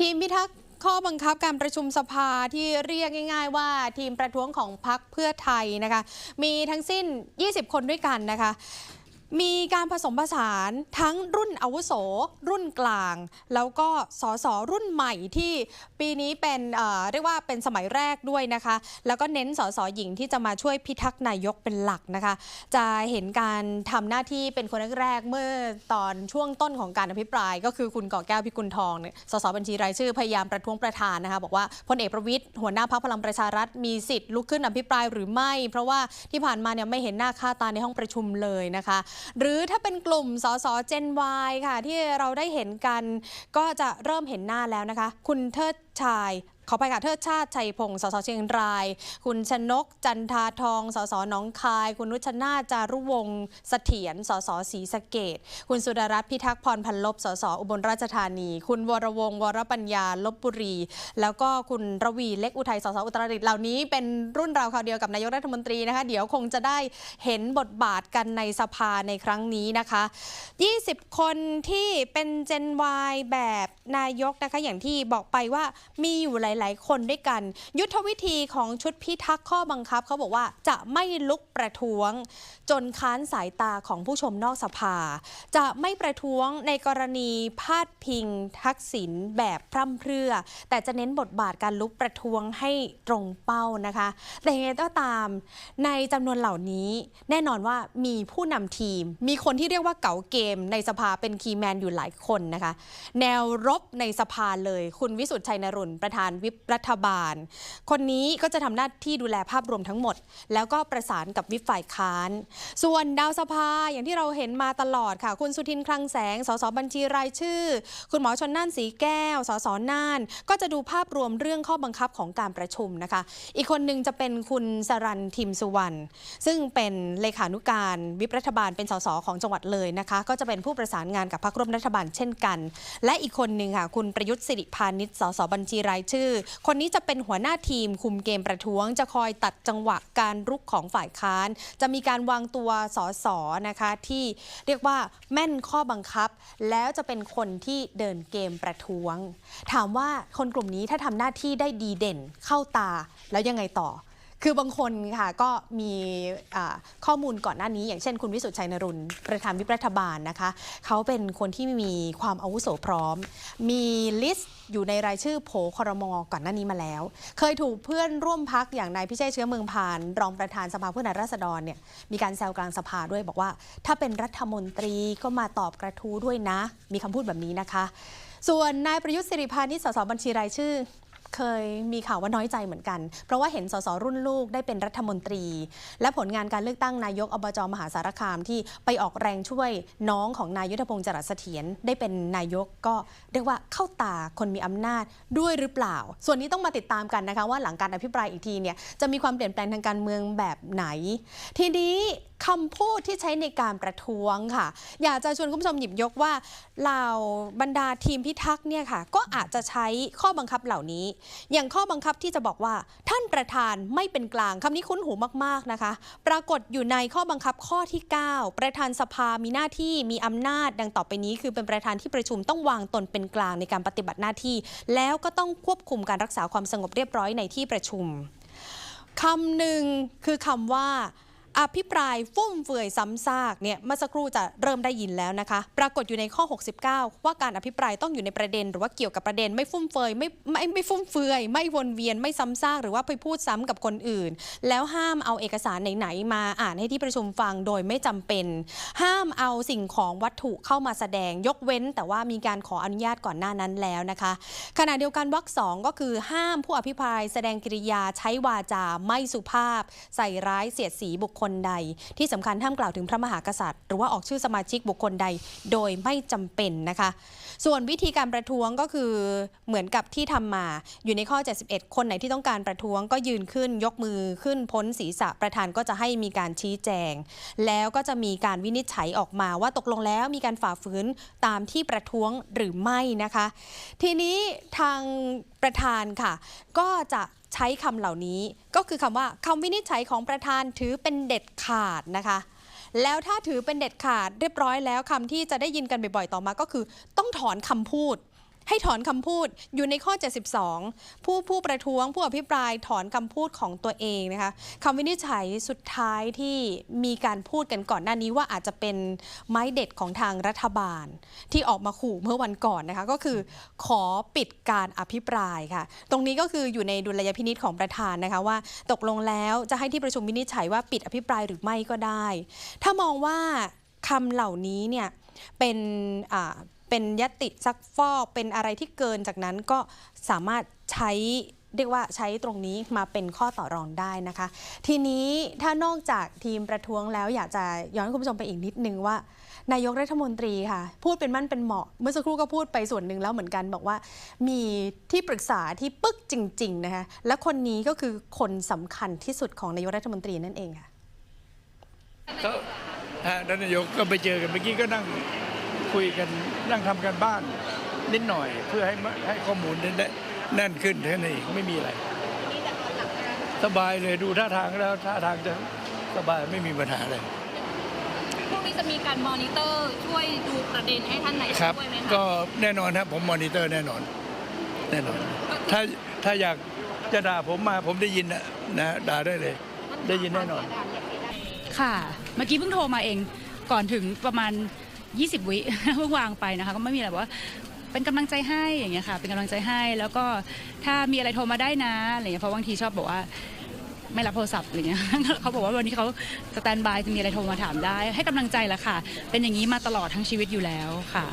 ทีมพิทักษ์ข้อบังคับการประชุมสภาที่เรียกง่าย ๆ ว่าทีมประท้วงของพักเพื่อไทยนะคะ มีทั้งสิ้น 20 คนด้วยกันนะคะ มีการผสมผสานทั้งรุ่นอาวุโส รุ่นกลาง แล้วก็สสรุ่นใหม่ที่ปีนี้เป็นเเรียกว่าเป็นสมัยแรกด้วยนะคะ แล้วก็เน้นสสหญิงที่จะมาช่วยพิทักษ์นายกเป็นหลักนะคะ จะเห็นการทำหน้าที่เป็นคนแรกๆเมื่อตอนช่วงต้นของการอภิปราย ก็คือคุณก่อแก้วพิกุลทองเนี่ยสสบัญชีรายชื่อพยายามประท้วงประธานนะคะบอกว่าพลเอกประวิตย์หัวหน้าพักพลังประชารัฐมีสิทธิ์ลุกขึ้นอภิปรายหรือไม่ เพราะว่าที่ผ่านมาเนี่ยไม่เห็นหน้าค่าตาในห้องประชุมเลยนะคะหรือถ้าเป็นกลุ่มสสเจน Y ค่ะ ที่เราได้เห็นกัน ก็จะเริ่มเห็นหน้าแล้วนะคะ คุณเทิดชาย ขอไปค่ะเทิดชาติชัยพงศ์สสเชียงราย คุณชนก จันทาทอง สสหนองคาย คุณนุชนาจารุวงศ์เสถียร สสศรีสะเกดคุณสุดารัตน์พิทักษ์พรพันลบ สสอุบลราชธานี คุณวรวงศ์วรปัญญาลบบุรี แล้วก็คุณระวีเล็กอุทัย สสอุตรดิตถ์เหล่านี้เป็นรุ่นราวคราวเดียวกับนายกรัฐมนตรีนะคะ เดี๋ยวคงจะได้เห็นบทบาทกันในสภาในครั้งนี้นะคะ 20 คนที่เป็นเจน Y แบบนายกนะคะ อย่างที่บอกไปว่ามีอยู่หลายๆ คนด้วยกัน ยุทธวิธีของชุดพิทักษ์ข้อบังคับเขาบอกว่าจะไม่ลุกประท้วง จนค้านสายตาของผู้ชมนอกสภา จะไม่ประท้วงในกรณีพาดพิง ทักษิณแบบพร่ำเพรื่อ แต่จะเน้นบทบาทการลุกประท้วงให้ตรงเป้านะคะ แต่ยังไงก็ตาม ในจำนวนเหล่านี้แน่นอนว่ามีผู้นำทีม มีคนที่เรียกว่าเก๋าเกม ในสภาเป็นคีย์แมนอยู่หลายคนนะคะ แนวรบในสภาเลย คุณวิสุทธิ์ชัยนรุนประธานวิปรัฐบาล คนนี้ก็จะทำหน้าที่ดูแลภาพรวมทั้งหมด แล้วก็ประสานกับวิปฝ่ายค้าน ส่วนดาวสภาอย่างที่เราเห็นมาตลอดค่ะ คุณสุทินคลังแสง สสบัญชีรายชื่อ คุณหมอชนน่านสีแก้ว สสน่าน ก็จะดูภาพรวมเรื่องข้อบังคับของการประชุมนะคะ อีกคนหนึ่งจะเป็นคุณสรันทิมสุวรรณซึ่งเป็นเลขานุการวิปรัฐบาลเป็นสสของจังหวัดเลยนะคะ ก็จะเป็นผู้ประสานงานกับพรรคร่วมรัฐบาลเช่นกัน และอีกคนหนึ่งค่ะคุณประยุทธ์สิริพานิชสสบัญชีรายชื่อคนนี้จะเป็นหัวหน้าทีมคุมเกมประท้วง จะคอยตัดจังหวะการรุกของฝ่ายค้าน จะมีการวางตัวสสนะคะที่เรียกว่าแม่นข้อบังคับ แล้วจะเป็นคนที่เดินเกมประท้วง ถามว่าคนกลุ่มนี้ถ้าทำหน้าที่ได้ดีเด่นเข้าตาแล้วยังไงต่อ คือบางคนค่ะก็มีข้อมูลก่อนหน้านี้ อย่างเช่นคุณวิสุทธิ์ชัยนรุนประธานวิปรัฐบาลนะคะเขาเป็นคนที่มีความอาวุโสพร้อม มีลิสต์อยู่ในรายชื่อโผครมก่อนหน้านี้มาแล้ว เคยถูกเพื่อนร่วมพักอย่างนายพิเชษเชื้อเมืองพาน รองประธานสภาผู้แทนราษฎรเนี่ยมีการแซวกลางสภาด้วยบอกว่า ถ้าเป็นรัฐมนตรีก็มาตอบกระทู้ด้วยนะ มีคำพูดแบบนี้นะคะ ส่วนนายประยุทธ์สิริพานิชสสบัญชีรายชื่อ เคยมีข่าวว่าน้อยใจเหมือนกัน เพราะว่าเห็นสสรุ่นลูกได้เป็นรัฐมนตรี และผลงานการเลือกตั้งนายกอบจมหาสารคามที่ไปออกแรงช่วยน้องของนายยุทธพงศ์จรัสเสถียรได้เป็นนายกก็เรียกว่าเข้าตาคนมีอำนาจด้วยหรือเปล่า ส่วนนี้ต้องมาติดตามกันนะคะว่าหลังการอภิปรายอีกทีเนี่ยจะมีความเปลี่ยนแปลงทางการเมืองแบบไหน ทีนี้ คำพูดที่ใช้ในการประท้วงค่ะ อยากจะชวนคุณผู้ชมหยิบยกว่าเหล่าบรรดาทีมพิทักษ์เนี่ยค่ะ ก็อาจจะใช้ข้อบังคับเหล่านี้ อย่างข้อบังคับที่จะบอกว่าท่านประธานไม่เป็นกลางคำนี้คุ้นหูมาก ๆนะคะ ปรากฏอยู่ในข้อบังคับข้อที่ 9 ประธานสภามีหน้าที่มีอำนาจ ดังต่อไปนี้ คือเป็นประธานที่ประชุมต้องวางตนเป็นกลางในการปฏิบัติหน้าที่ แล้วก็ต้องควบคุมการรักษาความสงบเรียบร้อยในที่ประชุมคำหนึ่งคือคำว่า อภิปรายฟุ่มเฟือยซ้ำซากเนี่ยเมื่อสักครู่จะเริ่มได้ยินแล้วนะคะ ปรากฏอยู่ในข้อ 69 ว่าการอภิปรายต้องอยู่ในประเด็น หรือว่าเกี่ยวกับประเด็นไม่ฟุ่มเฟือยไม่ไม่ไม่ฟุ่มเฟือย ไม่วนเวียนไม่ซ้ำซากหรือว่าไปพูดซ้ำกับคนอื่น แล้วห้ามเอาเอกสารไหนๆมาอ่านให้ที่ประชุมฟังโดยไม่จำเป็น ห้ามเอาสิ่งของวัตถุเข้ามาแสดงยกเว้น แต่ว่ามีการขออนุญาตก่อนหน้านั้นแล้วนะคะ ขณะเดียวกันวรรคสองก็คือห้ามผู้อภิปรายแสดงกิริยาใช้วาจาไม่สุภาพ ใส่ร้ายเสียดสีบุคคลใด ที่สำคัญห้ามกล่าวถึงพระมหากษัตริย์ หรือว่าออกชื่อสมาชิกบุคคลใดโดยไม่จำเป็นนะคะ ส่วนวิธีการประท้วงก็คือเหมือนกับที่ทำมาอยู่ในข้อ 71 คนไหนที่ต้องการประท้วงก็ยืนขึ้นยกมือขึ้นพ้นศีรษะประธานก็จะให้มีการชี้แจง แล้วก็จะมีการวินิจฉัยออกมาว่าตกลงแล้วมีการฝ่าฝืนตามที่ประท้วงหรือไม่นะคะ ทีนี้ทางประธานค่ะ ก็จะ ใช้คำเหล่านี้ ก็คือคำว่าคำวินิจฉัยของประธานถือเป็นเด็ดขาดนะคะแล้วถ้าถือเป็นเด็ดขาดเรียบร้อยแล้วคำที่จะได้ยินกันบ่อยๆ ต่อมาก็คือ ต้องถอนคำพูด ให้ถอนคำพูดอยู่ในข้อ 72 ผู้ผู้ประท้วงผู้อภิปรายถอนคำพูดของตัวเองนะคะคำวินิจฉัยสุดท้ายที่มีการพูดกันก่อนหน้านี้ว่าอาจจะเป็นไม้เด็ดของทางรัฐบาล ที่ออกมาขู่เมื่อวันก่อนนะคะก็คือขอปิดการอภิปรายค่ะ ตรงนี้ก็คืออยู่ในดุลยพินิษของประธานนะคะว่า ตกลงแล้วจะให้ที่ประชุมวินิจฉัยว่าปิดอภิปรายหรือไม่ก็ได้ ถ้ามองว่าคำเหล่านี้เนี่ยเป็น เป็นยติซักฟอกเป็นอะไรที่เกินจากนั้นก็สามารถใช้เรียกว่าใช้ตรงนี้มาเป็นข้อต่อรองได้นะคะ ทีนี้ถ้านอกจากทีมประท้วงแล้วอยากจะย้อนคุณผู้ชมไปอีกนิดนึงว่า นายกรัฐมนตรีค่ะ พูดเป็นมั่นเป็นเหมาะ เมื่อสักครู่ก็พูดไปส่วนหนึ่งแล้วเหมือนกันบอกว่า มีที่ปรึกษาที่ปึ๊กจริง ๆ นะคะ และคนนี้ก็คือคนสำคัญที่สุดของนายกรัฐมนตรีนั่นเองค่ะก็ท่านนายกก็ไปเจอกันเมื่อกี้ก็นั่ง คุยกันนั่งทำกันบ้านนิดหน่อย เพื่อให้มให้ข้อมูลได้แน่นขึ้นแค่นั้นเองไม่มีอะไร สบายเลยดูท่าทางแล้วท่าทางจะสบายไม่มีปัญหาเลยพรุ่งนี้จะมีการมอนิเตอร์ช่วยดูประเด็นให้ท่านนายกครับด้วยไหมคะก็แน่นอนครับผมมอนิเตอร์แน่นอน แน่นอน ถ้าถ้าอยากจะด่าผมมาผมได้ยินนะนะด่าได้เลย ได้ยินแน่นอน ค่ะ เมื่อกี้เพิ่งโทรมาเองก่อนถึงประมาณ 20 วิเพิ่งวางไปนะคะ ก็ไม่มีอะไรบอกว่าเป็นกำลังใจให้อย่างเงี้ยค่ะ เป็นกำลังใจให้ แล้วก็ถ้ามีอะไรโทรมาได้นะอะไรเงี้ยเพราะบางทีชอบบอกว่าไม่รับโทรศัพท์อะไรเงี้ยเขาบอกว่าวันนี้เขาสแตนบายจะมีอะไรโทรมาถามได้ ให้กำลังใจละค่ะ เป็นอย่างนี้มาตลอดทั้งชีวิตอยู่แล้วค่ะ